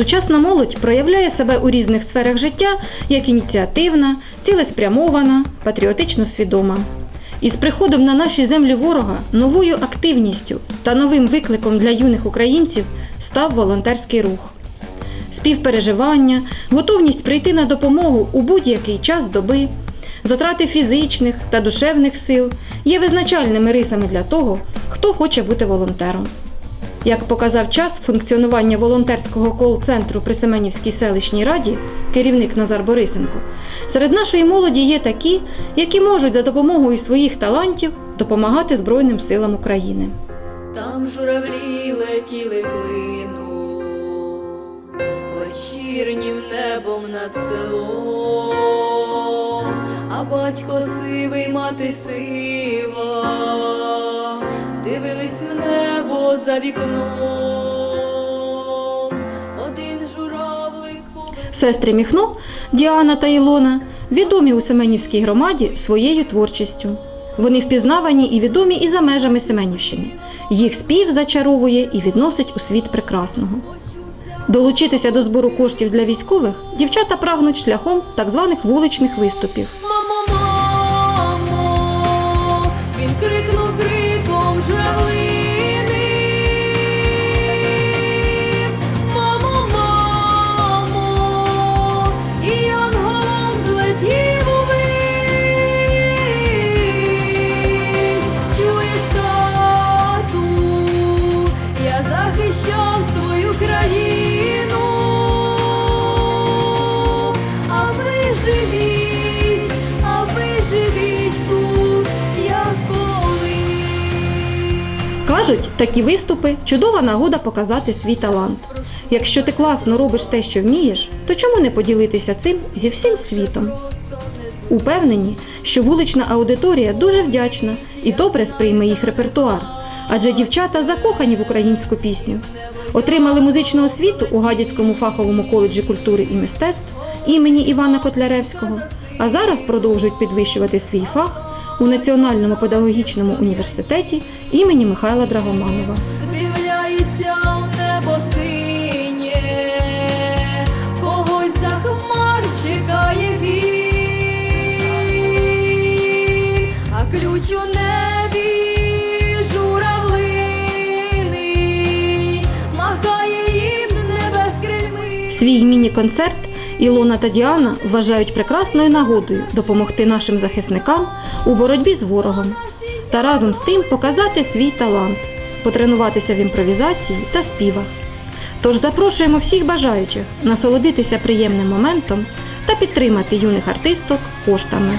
Сучасна молодь проявляє себе у різних сферах життя як ініціативна, цілеспрямована, патріотично свідома. І з приходом на наші землі ворога новою активністю та новим викликом для юних українців став волонтерський рух. Співпереживання, готовність прийти на допомогу у будь-який час доби, затрати фізичних та душевних сил є визначальними рисами для того, хто хоче бути волонтером. Як показав час функціонування волонтерського кол-центру при Семенівській селищній раді, керівник Назар Борисенко, серед нашої молоді є такі, які можуть за допомогою своїх талантів допомагати Збройним силам України. Там журавлі летіли клину вечірнім небом над селом, а батько сивий, мати сива, за вікном. Один журавлик Сестри Міхно, Діана та Ілона відомі у Семенівській громаді своєю творчістю. Вони впізнавані і відомі і за межами Семенівщини. Їх спів зачаровує і відносить у світ прекрасного. Долучитися до збору коштів для військових дівчата прагнуть шляхом так званих вуличних виступів. Кажуть, такі виступи чудова нагода показати свій талант. Якщо ти класно робиш те, що вмієш, то чому не поділитися цим зі всім світом? Упевнені, що вулична аудиторія дуже вдячна і добре сприйме їх репертуар, адже дівчата закохані в українську пісню. Отримали музичну освіту у Гадяцькому фаховому коледжі культури і мистецтв імені Івана Котляревського, а зараз продовжують підвищувати свій фах у Національному педагогічному університеті імені Михайла Драгоманова. Дивляється у небо синє, когось за хмар чекає він, а ключ у небі. Свій міні-концерт Ілона та Діана вважають прекрасною нагодою допомогти нашим захисникам у боротьбі з ворогом та разом з тим показати свій талант, потренуватися в імпровізації та співах. Тож запрошуємо всіх бажаючих насолодитися приємним моментом та підтримати юних артисток коштами.